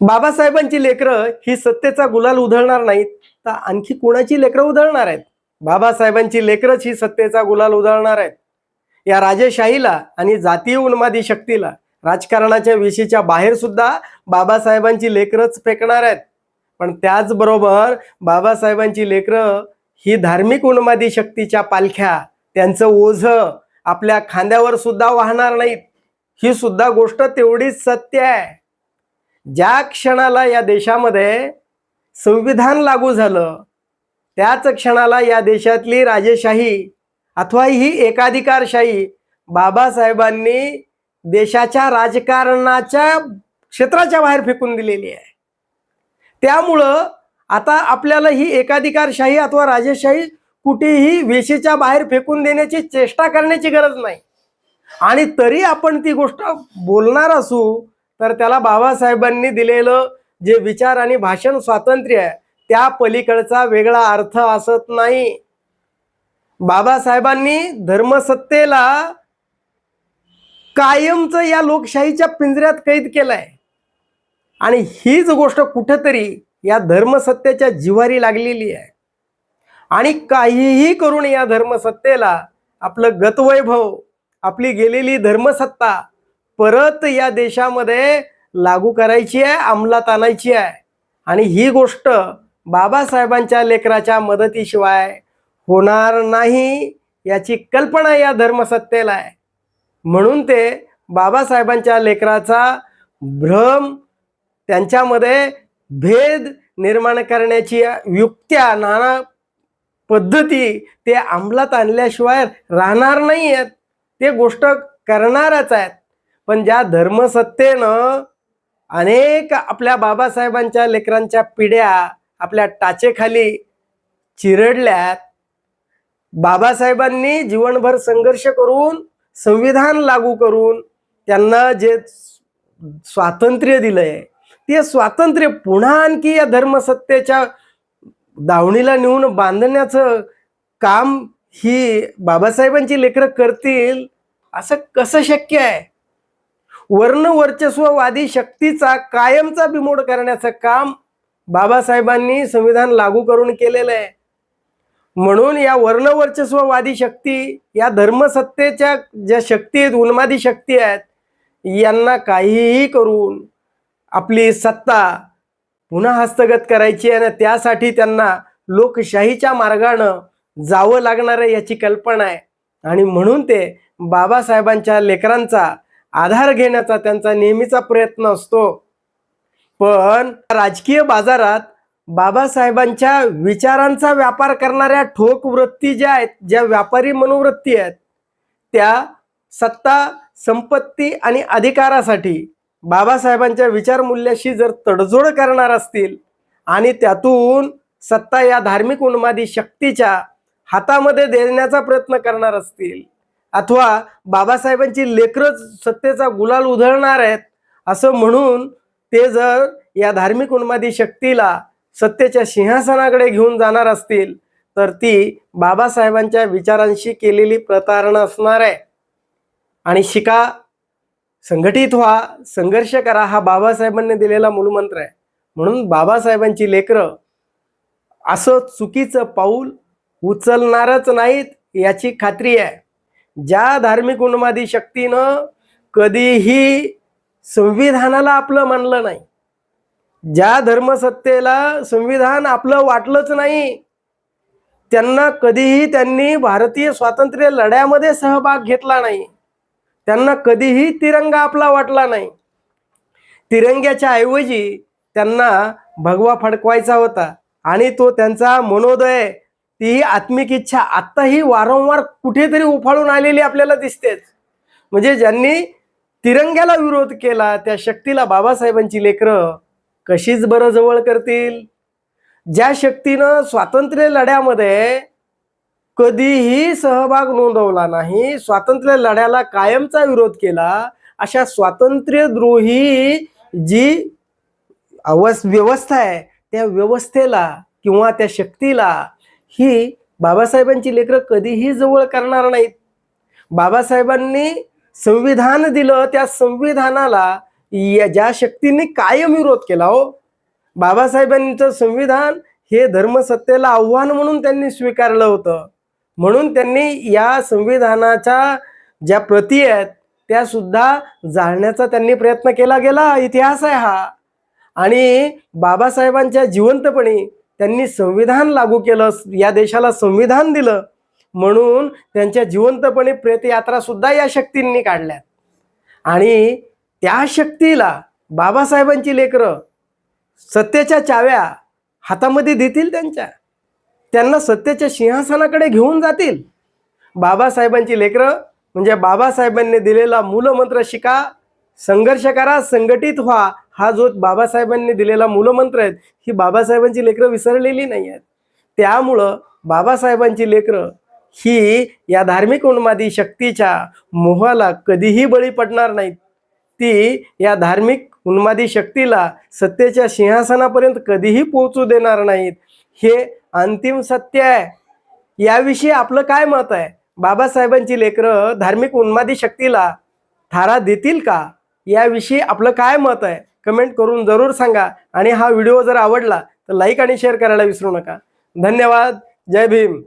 बाबासाहेबांची लेकरं ही सत्तेचा गुलाल उधळणार नाहीत. तर आणखी कोणाची लेकरं उधळणार आहेत? बाबासाहेबांची लेकरच ही सत्तेचा गुलाल उधळणार आहेत. या राजेशाहीला आणि जातीय उन्मादी शक्तीला राजकारणाच्या विषयीच्या बाहेर सुद्धा बाबासाहेबांची लेकरच फेकणार आहेत. पण त्याचबरोबर बाबासाहेबांची लेकरं ही धार्मिक उन्मादी शक्तीच्या पालख्या त्यांचं ओझ आपल्या खांद्यावर सुद्धा वाहणार नाहीत. ही सुद्धा गोष्ट तेवढीच सत्य आहे. ज्या क्षणाला या देशामध्ये संविधान लागू झालं त्याच क्षणाला या देशातली राजेशाही अथवा ही एकाधिकारशाही बाबासाहेबांनी देशाच्या राजकारणाच्या क्षेत्राच्या बाहेर फेकून दिलेली आहे. त्यामुळं आता आपल्याला ही एकाधिकारशाही अथवा राजेशाही कुठेही वेशीच्या बाहेर फेकून देण्याची चेष्टा करण्याची गरज नाही. आणि तरी आपण ती गोष्ट बोलणार असू तर त्याला बाबासाहेबांनी दिलेलं जे विचार आणि भाषण स्वातंत्र्य आहे त्या पलीकडचा वेगळा अर्थ असत नाही. बाबासाहेबांनी धर्मसत्तेला कायमचं या लोकशाहीच्या पिंजऱ्यात कैद केलंय. आणि हीच गोष्ट कुठंतरी या धर्मसत्तेच्या जिवारी लागलेली आहे. आणि काहीही करून या धर्मसत्तेला आपलं गतवैभव आपली गेलेली धर्मसत्ता परत या देशामध्ये लागू करायची आहे अंमलात आणायची आहे. आणि ही गोष्ट बाबासाहेबांच्या लेकराच्या मदतीशिवाय होणार नाही याची कल्पना या धर्मसत्तेला आहे. म्हणून ते बाबासाहेबांच्या लेकराचा भ्रम त्यांच्यामध्ये भेद निर्माण करण्याची युक्त्या नाना पद्धती ते अंमलात आणल्याशिवाय राहणार नाही आहेत ते गोष्ट करणारच आहेत. पण ज्या धर्मसत्तेनं अनेक आपल्या बाबासाहेबांच्या लेकरांच्या पिढ्या आपल्या टाचेखाली चिरडल्यात बाबासाहेबांनी जीवनभर संघर्ष करून संविधान लागू करून त्यांना जे स्वातंत्र्य दिलंय ते स्वातंत्र्य पुन्हा आणखी या धर्मसत्तेच्या दावणीला नेऊन बांधण्याचं काम ही बाबासाहेबांची लेकरं करतील असं कसं शक्य आहे? वर्णवर्चस्ववादी शक्तीचा कायमचा बिमोड करण्याचं काम बाबासाहेबांनी संविधान लागू करून केलेलं आहे. म्हणून या वर्णवर्चस्ववादी शक्ती या धर्मसत्तेच्या ज्या शक्ती आहेत उन्मादी शक्ती आहेत यांना काहीही करून आपली सत्ता पुन्हा हस्तगत करायची आहे आणि त्यासाठी त्यांना लोकशाहीच्या मार्गानं जावं लागणार आहे याची कल्पना आहे. आणि म्हणून ते बाबासाहेबांच्या लेकरांचा आधार घेण्याचा त्यांचा नेहमीचा प्रयत्न असतो. पण राजकीय बाजारात बाबासाहेबांच्या विचारांचा व्यापार करणाऱ्या ठोक वृत्ती ज्या आहेत ज्या व्यापारी मनोवृत्ती आहेत त्या सत्ता संपत्ती आणि अधिकारासाठी बाबासाहेबांच्या विचारमूल्याशी जर तडजोड करणार असतील आणि त्यातून सत्ता या धार्मिक उन्मादी शक्तीच्या हातामध्ये देण्याचा प्रयत्न करणार असतील अथवा बाबासाहेबांची लेकरच सत्तेचा गुलाल उधळणार आहेत असं म्हणून ते जर या धार्मिक उन्मादी शक्तीला सत्तेच्या सिंहासनाकडे घेऊन जाणार असतील तर ती बाबासाहेबांच्या विचारांशी केलेली प्रतारणा असणार आहे. आणि शिका संघटित व्हा संघर्ष करा हा बाबासाहेबांनी दिलेला मूलमंत्र आहे. म्हणून बाबासाहेबांची लेकरं असं चुकीचं पाऊल उचलणारच नाहीत याची खात्री आहे. ज्या धार्मिक उन्मादी शक्तीनं कधीही संविधानाला आपलं मानलं नाही ज्या धर्मसत्तेला संविधान आपलं वाटलंच नाही त्यांना कधीही त्यांनी भारतीय स्वातंत्र्य लढ्यामध्ये सहभाग घेतला नाही त्यांना कधीही तिरंगा आपला वाटला नाही. तिरंग्याच्या ऐवजी त्यांना भगवा फडकवायचा होता आणि तो त्यांचा मनोदय ती आत्मिक इच्छा आत्ताही वारंवार कुठेतरी उफाळून आलेली आपल्याला दिसतेच. म्हणजे ज्यांनी तिरंग्याला विरोध केला त्या शक्तीला बाबासाहेबांची लेकरं कशीच बरं जवळ करतील? ज्या शक्तीनं स्वातंत्र्य लढ्यामध्ये कधीही सहभाग नोंदवला नाही स्वातंत्र्य लढ्याला कायमचा विरोध केला अशा स्वातंत्र्यद्रोही जी अवस व्यवस्था आहे त्या व्यवस्थेला किंवा त्या शक्तीला ही बाबासाहेबांची लेकरं कधीही जवळ करणार नाहीत. बाबासाहेबांनी संविधान दिलं त्या संविधानाला या ज्या शक्तींनी कायम विरोध केला हो. बाबासाहेबांचं संविधान हे धर्मसत्तेला आव्हान म्हणून त्यांनी स्वीकारलं होतं. म्हणून त्यांनी या संविधानाच्या ज्या प्रती आहेत त्या सुद्धा जाळण्याचा त्यांनी प्रयत्न केला गेला. इतिहास आहे हा. आणि बाबासाहेबांच्या जिवंतपणी त्यांनी संविधान लागू केलं या देशाला संविधान दिलं. म्हणून त्यांच्या जिवंतपणे प्रेतयात्रा सुद्धा या शक्तींनी काढल्या आणि त्या शक्तीला बाबासाहेबांची लेकरं सत्तेच्या चाव्या हातामध्ये देतील त्यांच्या. त्यांना सत्तेच्या सिंहासनाकडे घेऊन जातील. बाबासाहेबांची लेकरं म्हणजे बाबासाहेबांनी दिलेला मूलमंत्र शिका संघर्ष करा संघटित व्हा. हा जो बाबासाहेबांनी दिलेला मूलमंत्र आहे ही बाबासाहेबांची लेकरं विसरलेली नाही आहेत त्यामुळं बाबासाहेबांची लेकरं ही या धार्मिक उन्मादी शक्तीच्या मोहाला कधीही बळी पडणार नाहीत. ती या धार्मिक उन्मादी शक्तीला सत्तेच्या सिंहासनापर्यंत कधीही पोहोचू देणार नाहीत. हे अंतिम सत्य आहे. याविषयी आपलं काय मत आहे? बाबासाहेबांची लेकरं धार्मिक उन्मादी शक्तीला थारा देतील का? याविषयी आपलं काय मत आहे कमेंट करून जरूर सांगा. आणि हा व्हिडिओ जर आवडला तर लाईक आणि शेअर करायला विसरू नका. धन्यवाद. जय भीम.